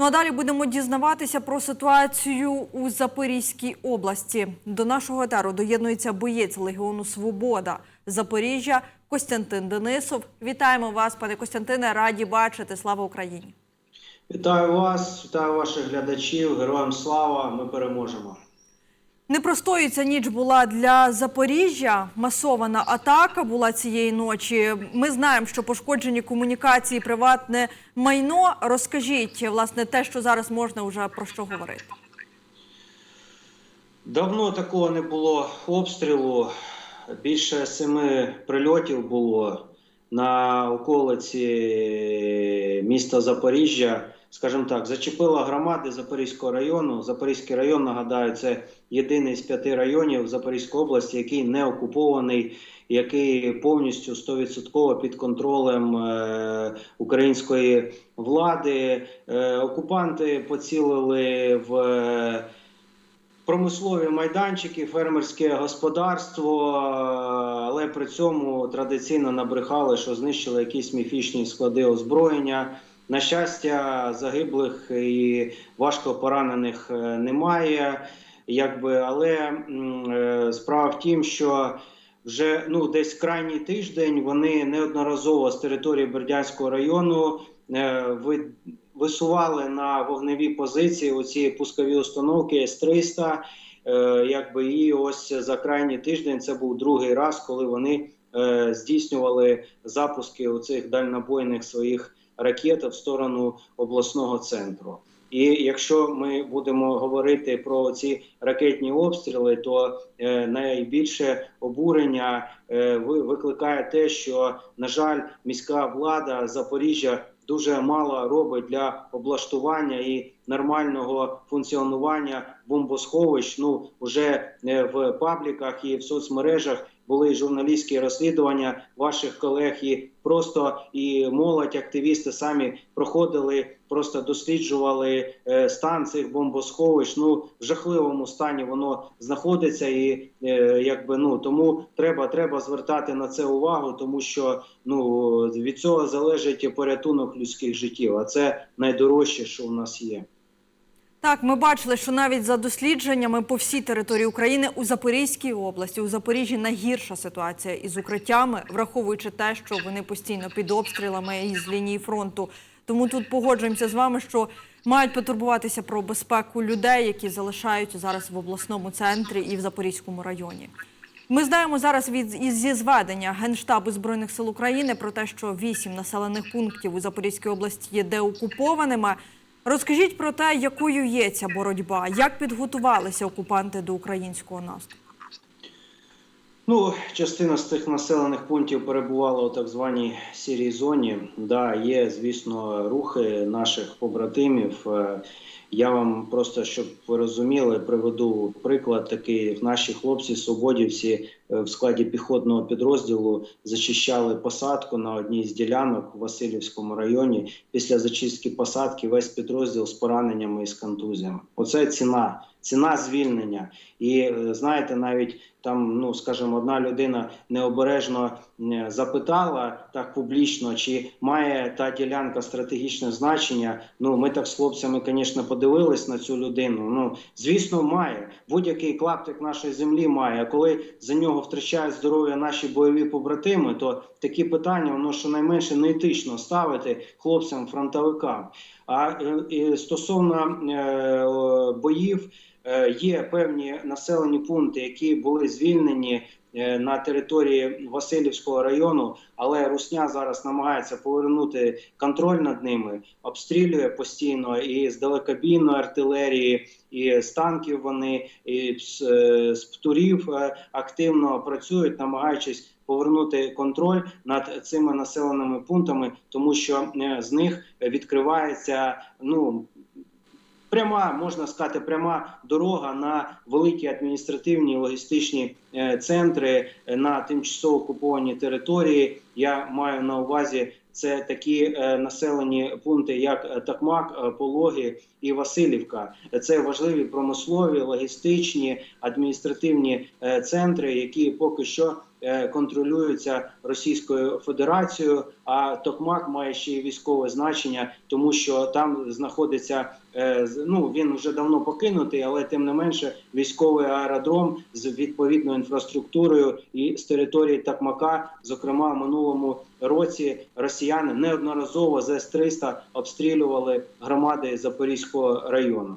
Ну а далі будемо дізнаватися про ситуацію у Запорізькій області. До нашого етеру доєднується боєць Легіону Свобода Запоріжжя Костянтин Денисов. Вітаємо вас, пане Костянтине. Раді бачити. Слава Україні! Вітаю вас, вітаю ваших глядачів. Героям слава! Ми переможемо. Непростою ця ніч була для Запоріжжя. Масована атака була цієї ночі. Ми знаємо, що пошкоджені комунікації, приватне майно. Розкажіть, власне, те, що зараз можна вже про що говорити. Давно такого не було обстрілу. Більше семи прильотів було на околиці міста Запоріжжя. Скажімо так, зачепила громади Запорізького району. Запорізький район, нагадаю, це єдиний з п'яти районів Запорізької області, який не окупований, який повністю 100% під контролем е, української влади. Е, окупанти поцілили в. Е, Промислові майданчики, фермерське господарство, але при цьому традиційно набрехали, що знищили якісь міфічні склади озброєння. На щастя, загиблих і важко поранених е, немає, якби, але е, справа в тім, що вже ну, десь крайній тиждень вони неодноразово з території Бердянського району е, ви- висували на вогневі позиції оці пускові установки С-300. Е, якби, і ось за крайній тиждень це був другий раз, коли вони е, здійснювали запуски оцих дальнобойних своїх ракет в сторону обласного центру. І якщо ми будемо говорити про ці ракетні обстріли, то е, найбільше обурення е, викликає те, що на жаль, міська влада Запоріжжя дуже мало робить для облаштування і нормального функціонування бомбосховищ. Ну вже е, в пабліках і в соцмережах були журналістські розслідування ваших колег, і просто і молодь, активісти самі проходили, просто досліджували е, стан цих бомбосховищ. Ну в жахливому стані воно знаходиться, і е, якби ну тому треба, треба звертати на це увагу, тому що ну від цього залежить порятунок людських життів. А це найдорожче, що у нас є. Так, ми бачили, що навіть за дослідженнями по всій території України у Запорізькій області, у Запоріжжі найгірша ситуація із укриттями, враховуючи те, що вони постійно під обстрілами із лінії фронту. Тому тут погоджуємося з вами, що мають потурбуватися про безпеку людей, які залишаються зараз в обласному центрі і в Запорізькому районі. Ми знаємо зараз від зі зведення Генштабу Збройних сил України про те, що вісім населених пунктів у Запорізькій області є деокупованими. Розкажіть про те, якою є ця боротьба, як підготувалися окупанти до українського наступу. Ну, частина з цих населених пунктів перебувала у так званій сірій зоні. Да, є, звісно, рухи наших побратимів. Е, Я вам просто щоб ви розуміли, приведу приклад такий. Наші хлопці свободівці е, в складі піхотного підрозділу зачищали посадку на одній з ділянок у Васильівському районі. Після зачистки посадки весь підрозділ з пораненнями і з контузіями. Оце ціна, ціна звільнення. І е, знаєте, навіть там, ну скажімо, одна людина необережно е, запитала так публічно, чи має та ділянка стратегічне значення. Ну, ми так з хлопцями, звісно, подивились на цю людину. Ну, звісно, має. Будь-який клаптик нашої землі має. А коли за нього втрачають здоров'я наші бойові побратими, то такі питання воно щонайменше не етично ставити хлопцям-фронтовикам. А е, і стосовно е, боїв. Е, Є певні населені пункти, які були звільнені е, на території Васильівського району, але Русня зараз намагається повернути контроль над ними, обстрілює постійно і з далекобійної артилерії, і з танків вони, і з, е, з птурів активно працюють, намагаючись повернути контроль над цими населеними пунктами, тому що з них відкривається ну пряма, можна сказати, пряма дорога на великі адміністративні логістичні е, центри е, на тимчасово окупованій території. Я маю на увазі. Це такі е, населені пункти, як Такмак, Пологи і Васильівка. Це важливі промислові, логістичні, адміністративні центри, які поки що контролюються Російською Федерацією. А Токмак має ще й військове значення, тому що там знаходиться е, ну він вже давно покинутий, але тим не менше військовий аеродром з відповідною інфраструктурою і з території Токмака, зокрема в минулому році, росіяни неодноразово з С-300 обстрілювали громади Запорізького району.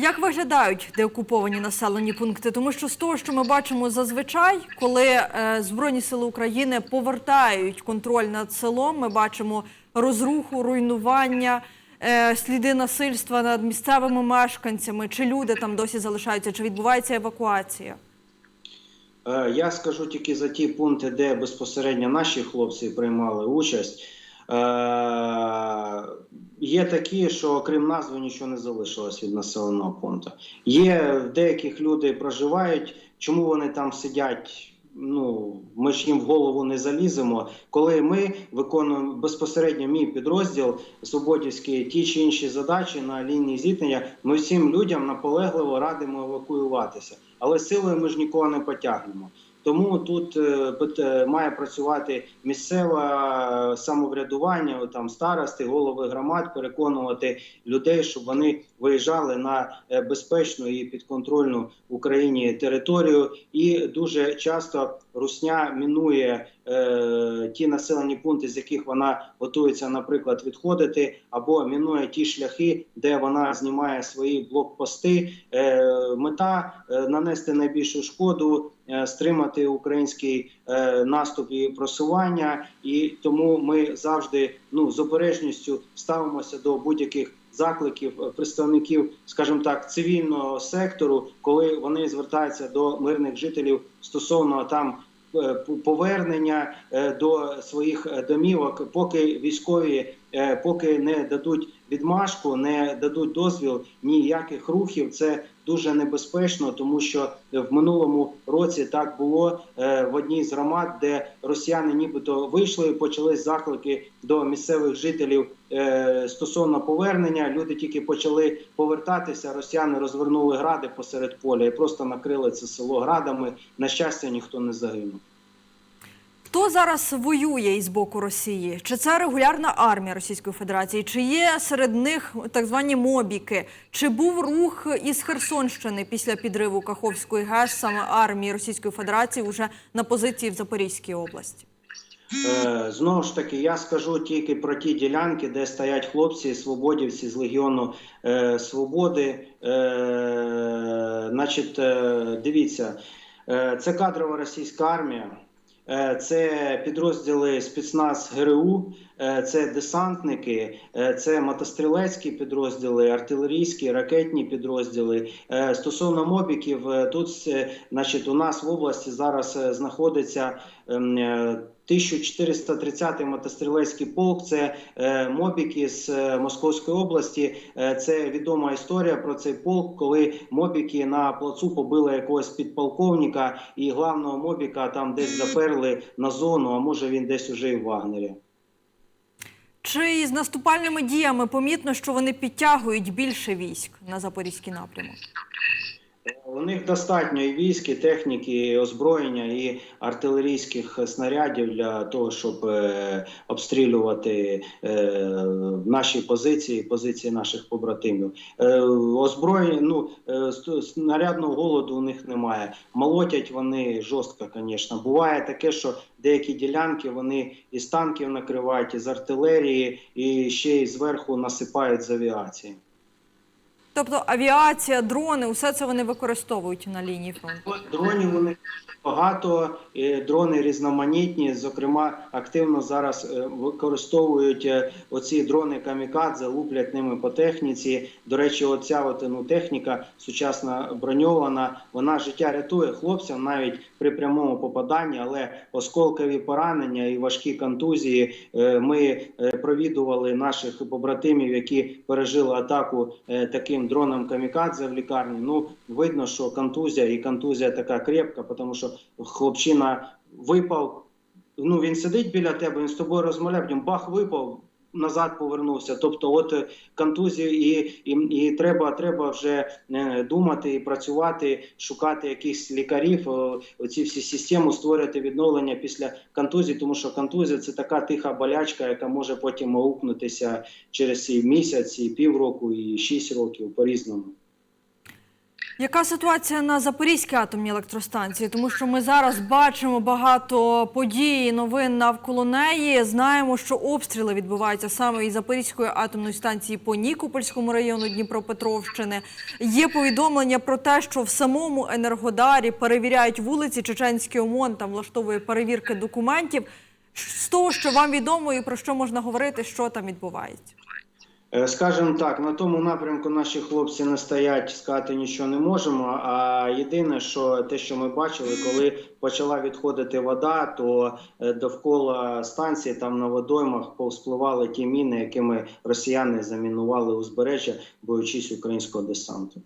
Як виглядають деокуповані населені пункти? Тому що з того, що ми бачимо зазвичай, коли е, Збройні сили України повертають контроль над селом, ми бачимо розруху, руйнування, е, сліди насильства над місцевими мешканцями, чи люди там досі залишаються, чи відбувається евакуація. Е, Я скажу тільки за ті пункти, де безпосередньо наші хлопці приймали участь. Е, Є такі, що окрім назви нічого не залишилось від населеного пункту. Є деяких люди проживають. Чому вони там сидять? Ну ми ж їм в голову не заліземо. Коли ми виконуємо безпосередньо мій підрозділ Свободівський ті чи інші задачі на лінії зіткнення, ми всім людям наполегливо радимо евакуюватися, але силою ми ж нікого не потягнемо. Тому тут е, е, має працювати місцеве е, самоврядування, там старости, голови громад, переконувати людей, щоб вони виїжджали на безпечну і підконтрольну Україні територію. І дуже часто Русня мінує ті населені пункти, з яких вона готується, наприклад, відходити, або мінує ті шляхи, де вона знімає свої блокпости. Е, мета е, нанести найбільшу шкоду, е, стримати український е, наступ і просування, і тому ми завжди ну з обережністю ставимося до будь-яких закликів е, представників, скажімо так, цивільного сектору, коли вони звертаються до мирних жителів стосовно там. Е, Повернення е, до своїх е, домівок, поки військові, поки не дадуть відмашку, не дадуть дозвіл ніяких рухів. Це дуже небезпечно, тому що в минулому році так було е, в одній з громад, де росіяни нібито вийшли, почались заклики до місцевих жителів е, стосовно повернення. Люди тільки почали повертатися. Росіяни розвернули гради посеред поля і просто накрили це село градами. На щастя, ніхто не загинув. Хто зараз воює із боку Росії? Чи це регулярна армія Російської Федерації? Чи є серед них так звані мобіки? Чи був рух із Херсонщини після підриву Каховської ГЕС саме армії Російської Федерації уже на позиції в Запорізькій області? Е, Знову ж таки, я скажу тільки про ті ділянки, де стоять хлопці, свободівці з Легіону е, Свободи. Е, значить, е, дивіться, е, це кадрова російська армія. Е, Це підрозділи спецназ ГРУ, е, це десантники, е, це мотострілецькі підрозділи, артилерійські, ракетні підрозділи. Стосовно мобіків, тут значить, у нас в області зараз знаходиться ем, 1430-й мотострілецький полк. Це е, мобіки з е, Московської області. Е, Це відома історія про цей полк, коли мобіки на плацу побили якогось підполковника, і главного мобіка там десь заперли на зону, а може він десь уже і в Вагнері. Чи з наступальними діями помітно, що вони підтягують більше військ на запорізький напрямок? У них достатньо і військ, і техніки, і озброєння, і артилерійських снарядів для того, щоб е, обстрілювати е, наші позиції, позиції наших побратимів. Е, озброєння, ну е, снарядного голоду у них немає. Молотять вони жорстко, звісно. Буває таке, що деякі ділянки вони із танків накривають, із артилерії, і ще й зверху насипають з авіації. Тобто авіація, дрони, усе це вони використовують на лінії фронту. Дронів у багато, дрони різноманітні. Зокрема, активно зараз е, використовують е, оці дрони камікадзе, луплять ними по техніці. До речі, оця от, ну, техніка сучасна броньована, вона життя рятує хлопцям навіть при прямому попаданні, але осколкові поранення і важкі контузії. е, Ми провідували наших побратимів, які пережили атаку е, таким дроном камікадзе в лікарні. Ну видно, що контузія і контузія така крепка, тому що хлопчина випав. Ну він сидить біля тебе, він з тобою розмовляє, потім бах випав. Назад повернувся. Тобто, от контузію, і, і, і треба, треба вже е, думати і працювати, шукати якихось лікарів. Оці всі систему створювати відновлення після контузії, тому що контузія це така тиха болячка, яка може потім аукнутися через і місяць, і півроку, і шість років по різному. Яка ситуація на Запорізькій атомній електростанції? Тому що ми зараз бачимо багато подій, і новин навколо неї. Знаємо, що обстріли відбуваються саме із Запорізької атомної станції по Нікопольському району Дніпропетровщини. Є повідомлення про те, що в самому Енергодарі перевіряють вулиці. Чеченський ОМОН там влаштовує перевірки документів. З того, що вам відомо, і про що можна говорити, що там відбувається. Е, Скажімо так, на тому напрямку наші хлопці не стоять, сказати нічого не можемо. А єдине, що те, що ми бачили, коли почала відходити вода, то е, довкола станції там на водоймах повспливали ті міни, якими росіяни замінували узбережжя, боючись українського десанту.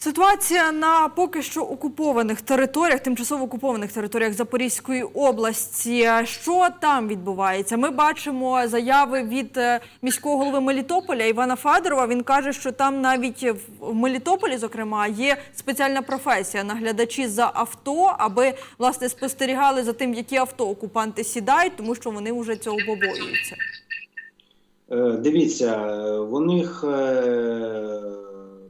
Ситуація на поки що окупованих територіях, тимчасово окупованих територіях Запорізької області. Що там відбувається? Ми бачимо заяви від е, міського голови Мелітополя Івана Федорова. Він каже, що там навіть в Мелітополі, зокрема, є спеціальна професія наглядачі за авто, аби власне спостерігали за тим, які авто окупанти сідають, тому що вони вже цього побоюються. Е, Дивіться, е, в них е,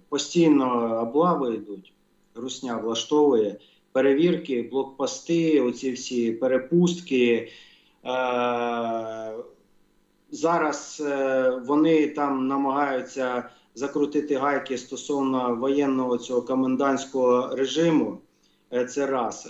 постійно облави йдуть, русня влаштовує перевірки, блокпости, оці всі перепустки. Е, Зараз е, вони там намагаються закрутити гайки стосовно воєнного цього комендантського режиму. Е, Це раз.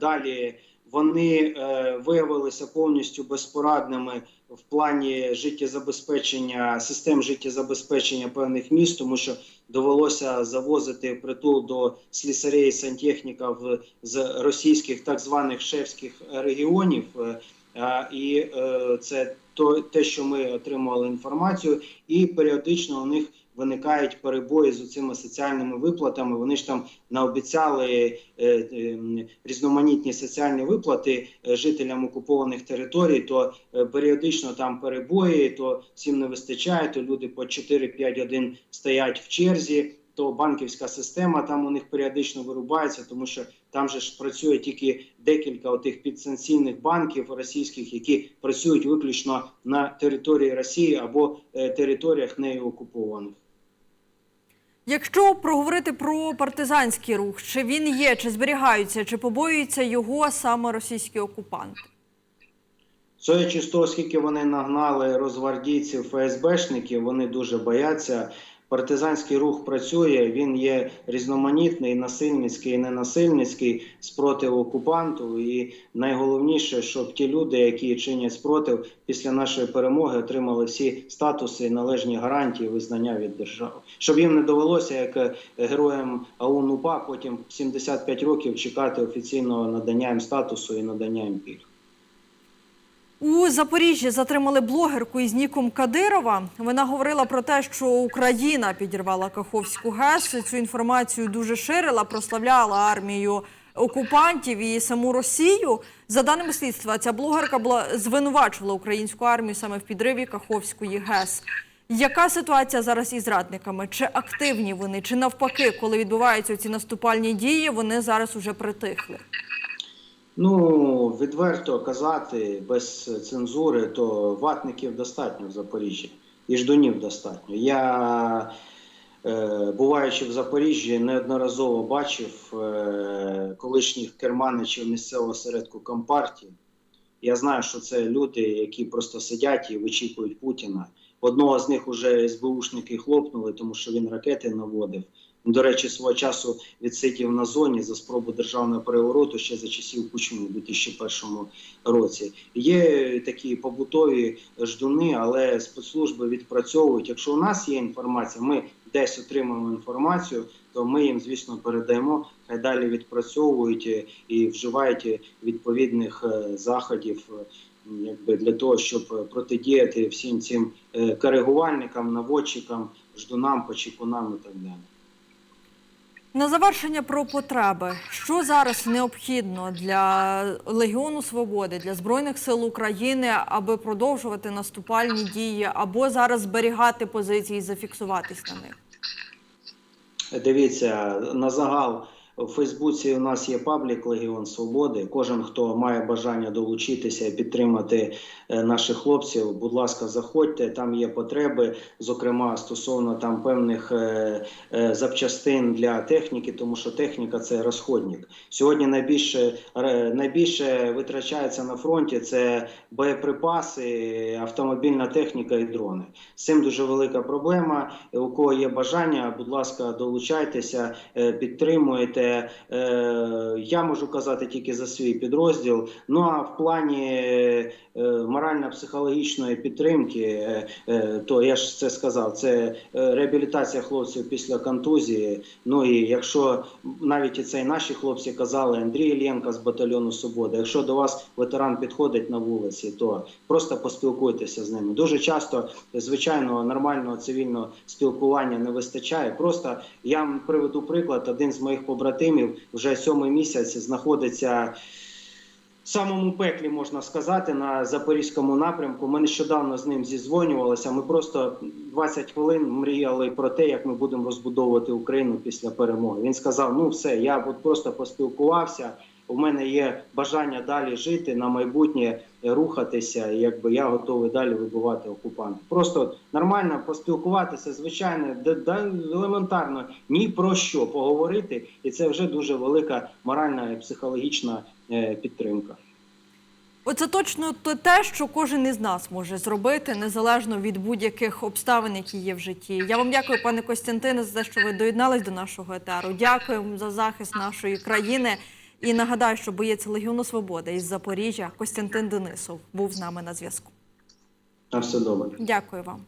Далі вони е, виявилися повністю безпорадними в плані життєзабезпечення систем життєзабезпечення певних міст, тому що довелося завозити притул до слісарей сантехніка з російських так званих шефських регіонів. Е, І е, це то те, що ми отримували інформацію, і періодично у них виникають перебої з цими соціальними виплатами. Вони ж там наобіцяли е, е, різноманітні соціальні виплати е, жителям окупованих територій. То періодично там перебої, то всім не вистачає, то люди по 4-5 годин стоять в черзі. То банківська система там у них періодично вирубається, тому що там же ж працює тільки декілька отих підсанкційних банків російських, які працюють виключно на території Росії або територіях нею окупованих. Якщо проговорити про партизанський рух, чи він є, чи зберігаються, чи побоюються його саме російські окупанти? Судячи з того, скільки вони нагнали розгвардійців ФСБшників, вони дуже бояться. Партизанський рух працює, він є різноманітний, насильницький, і ненасильницький спротив окупанту. І найголовніше, щоб ті люди, які чинять спротив після нашої перемоги, отримали всі статуси і належні гарантії визнання від держави, щоб їм не довелося, як е, героям АУН УПА, потім 75 років чекати офіційного надання їм статусу і надання їм пільг. У Запоріжжі затримали блогерку із ніком Кадирова. Вона говорила про те, що Україна підірвала Каховську ГЕС. Цю інформацію дуже ширила, прославляла армію окупантів і саму Росію. За даними слідства, ця блогерка була звинувачувала українську армію саме в підриві Каховської ГЕС. Яка ситуація зараз із радниками? Чи активні вони, чи навпаки, коли відбуваються ці наступальні дії, вони зараз уже притихли? Ну, відверто казати без цензури, то ватників достатньо в Запоріжжі і ждунів достатньо. Я, е, буваючи в Запоріжжі, неодноразово бачив е, колишніх керманичів місцевого середку Компартії. Я знаю, що це люди, які просто сидять і вичікують Путіна. Одного з них уже СБУшники хлопнули, тому що він ракети наводив. До речі, свого часу відсидів на зоні за спробу державного перевороту ще за часів Кучми у 2001 році. Є такі побутові ждуни, але спецслужби відпрацьовують. Якщо у нас є інформація, ми десь отримаємо інформацію, то ми їм, звісно, передаємо. Хай далі відпрацьовують і вживають відповідних е, заходів. е, Якби для того, щоб протидіяти всім цим е, коригувальникам, наводчикам, ждунам, почекунам і так далі. На завершення про потреби. Що зараз необхідно для Легіону Свободи, для Збройних сил України, аби продовжувати наступальні дії, або зараз зберігати позиції і зафіксуватись на них? Дивіться, на загал у Фейсбуці у нас є паблік Легіон Свободи. Кожен, хто має бажання долучитися і підтримати е, наших хлопців, будь ласка, заходьте. Там є потреби, зокрема стосовно там певних е, е, запчастин для техніки, тому що техніка це розходник. Сьогодні найбільше найбільше витрачається на фронті це боєприпаси, автомобільна техніка і дрони. З цим дуже велика проблема. У кого є бажання, будь ласка, долучайтеся, е, Е, Я можу казати тільки за свій підрозділ. Ну а в плані е, морально-психологічної підтримки, е, е, то я ж це сказав, це е, реабілітація хлопців після контузії. Ну і якщо навіть і це і наші хлопці казали, Андрій Ілєнко з батальйону Свобода, якщо до вас ветеран підходить на вулиці, то просто поспілкуйтеся з ними. Дуже часто, звичайно, нормального цивільного спілкування не вистачає. Просто я вам приведу приклад. Один з моїх побратимів вже сьомий місяць знаходиться. В самому пеклі можна сказати на запорізькому напрямку. Ми нещодавно з ним зізвонювалися. Ми просто 20 хвилин мріяли про те, як ми будемо розбудовувати Україну після перемоги. Він сказав: Ну, все, я от просто поспілкувався. У мене є бажання далі жити на майбутнє рухатися, і якби я готовий далі вибивати окупантів. Просто нормально поспілкуватися, звичайно, елементарно ні про що поговорити, і це вже дуже велика моральна і психологічна е, підтримка. Оце точно то те, що кожен із нас може зробити, незалежно від будь-яких обставин, які є в житті. Я вам дякую, пане Костянтине, за те, що ви доєднались до нашого етеру. Дякуємо за захист нашої країни. І нагадаю, що боєць Легіону Свободи із Запоріжжя Костянтин Денисов був з нами на зв'язку. На все добре. Дякую вам.